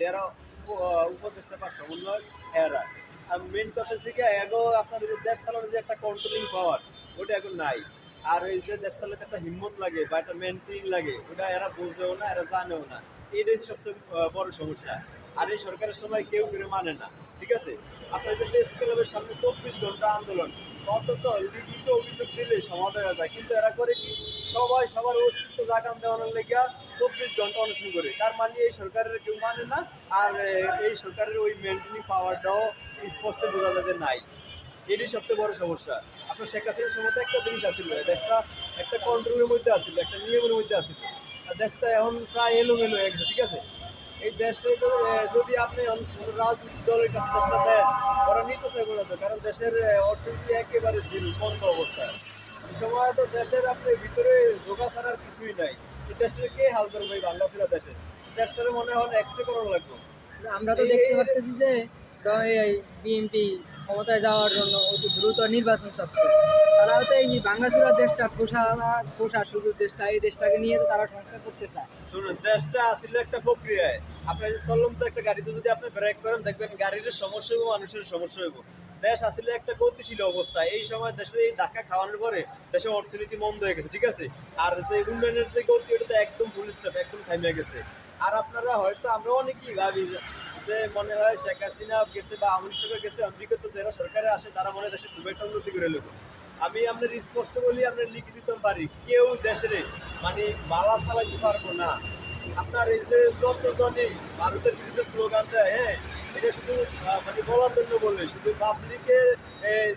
যারা উপদেষ্টা বা সমন্বয় এরা। আর মেন কথা এগো আপনাদের যে যে একটা কন্ট্রোলিং পাওয়ার ওটা এখন নাই। আর এই যে একটা হিম্মত লাগে বা একটা মেনটেন লাগে, ওটা এরা বোঝেও না, এরা জানেও না। এটাই সবচেয়ে বড় সমস্যা। আর এই সরকারের সময় কেউ কেউ মানে না, ঠিক আছে? আপনার যে প্রেস ক্লাবের সামনে চব্বিশ ঘণ্টা আন্দোলন, অথচ লিখিত অভিযোগ সমাধান হয়ে যায়। কিন্তু এরা করে কি? সবাই সবার অস্তিত্ব জাগান দেওয়ানোর লেগিয়া চব্বিশ ঘণ্টা অনুসরণ করে। তার মানে এই সরকারের কেউ মানে না, আর এই সরকারের ওই মেনটেনিং পাওয়ারটাও স্পষ্ট বোঝা যাবে নাই। এটাই সবচেয়ে বড় সমস্যা। আপনার শেখ হাসিনার সময় একটা জিনিস আছিল, দেশটা একটা কন্ট্রোলের মধ্যে আছিল, একটা নিয়মের মধ্যে আছিল। আর দেশটা এখন প্রায় এলোমেলো গেছে, ঠিক আছে? এই দেশে যদি- আপনি রাজনৈতিক দলের কাছে দেশটা দেন, ওরা নিতে চাইবে না তো, কারণ দেশের অর্থনীতি একেবারে জিরো বন্ধ অবস্থায়? সময় তো দেশের আপনি ভিতরে যোগা ছাড়ার কিছুই নাই। দেশের কে হাল করবে এই বাংলা ছিল দেশে। দেশটারে মনে হয় এক্সরে করানো লাগবে। আমরা তো দেখতে পারতেছি যে বিএনপি ক্ষমতায় যাওয়ার জন্য অতি দ্রুত নির্বাচন চাচ্ছে। তারা হয়তো এই বাংলাসুরা দেশটা খোসা খোসা শুধু দেশটা এই দেশটাকে নিয়ে তারা সংস্কার করতে চায়। শুনুন দেশটা আসলে একটা প্রক্রিয়ায়। আপনার যে চলন্ত একটা গাড়িতে যদি আপনি ব্রেক করেন, দেখবেন গাড়ির সমস্যা হইব মানুষের সমস্যা হইব। দেশ আসলে একটা গতিশীল অবস্থা। এই সময় দেশে এই ধাক্কা খাওয়ানোর পরে দেশের অর্থনীতি মন্দ হয়ে গেছে, ঠিক আছে? আর যে উন্নয়নের যে গতি ওটা তো একদম ফুল স্টপ একদম থামিয়ে গেছে। আর আপনারা হয়তো, আমরা অনেকেই ভাবি যে- মনে হয় শেখ হাসিনা গেছে বা আমল সরকার গেছে আমেরিকা তো যারা সরকারে আসে, তারা মনে দেশে খুব একটা উন্নতি করে নেব। আমি আপনার স্পষ্ট বলি, আপনার লিখে দিতে পারি, কেউ দেশের মানে বালা চালাইতে পারব না। আপনার এই যে যতজনই ভারতের বিরুদ্ধে স্লোগান দেয় হ্যাঁ এটা শুধু মানে বলার জন্য বলে শুধু পাবলিকের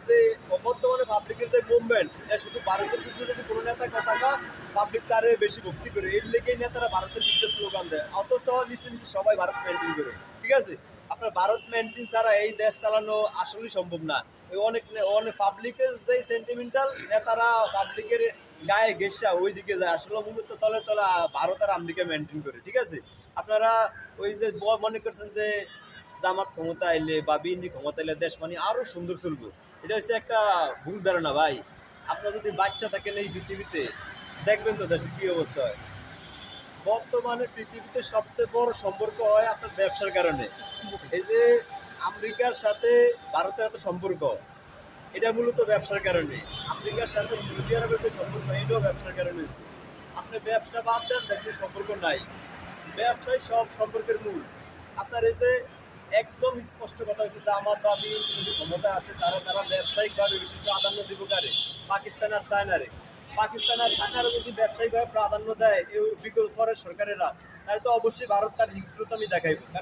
যে বর্তমানে পাবলিকের যে মুভমেন্ট এটা শুধু ভারতের বিরুদ্ধে যদি কোনো নেতা কথা কয় পাবলিক তারে বেশি ভক্তি করে। এর লেগেই নেতারা ভারতের বিরুদ্ধে স্লোগান দেয়। অথচ নিচে নিচে সবাই ভারত মেনটেন করে। ঠিক আছে? আপনার ভারত মেনটেন ছাড়া এই দেশ চালানো আসলেই সম্ভব না। অনেক অনেক পাবলিকের যে সেন্টিমেন্টাল নেতারা পাবলিকের গায়ে ঘেসা ওই দিকে যায়। আসলে মূলত তলে তলে ভারত আর আমেরিকা মেনটেন করে, ঠিক আছে? আপনারা ওই যে মনে করছেন যে জামাত ক্ষমতা এলে বা বিএনপি ক্ষমতা এলে দেশ মানে আরও সুন্দর চলবে। এটা হচ্ছে একটা ভুল ধারণা ভাই। আপনার যদি বাচ্চা থাকেন এই পৃথিবীতে, দেখবেন তো দেশের কি অবস্থা হয়। বর্তমানে পৃথিবীতে সবচেয়ে বড় সম্পর্ক হয় আপনার ব্যবসার কারণে। এই যে আমেরিকার সাথে ভারতের এত সম্পর্ক এটা মূলত ব্যবসার কারণে। আমেরিকার সাথে সৌদি আরবের যে সম্পর্ক, এটাও ব্যবসার কারণে হয়েছে। আপনি ব্যবসা বাদ দেন, দেখবেন সম্পর্ক নাই। ব্যবসায় সব সম্পর্কের মূল। আপনার এই যে একদম স্পষ্ট কথা হচ্ছে যে আমার বা বিএনপি যদি ক্ষমতা আসে, তারা তারা ব্যবসায়িকভাবে বেশি প্রাধান্য দিব কারে? পাকিস্তান আর চায়নারে। পাকিস্তান আর চায়নারা যদি ব্যবসায়িকভাবে প্রাধান্য দেয়, এই বিগত সরকারেরা, তাহলে তো অবশ্যই ভারত তার হিংস্রতা আমি দেখাইবে। কারণ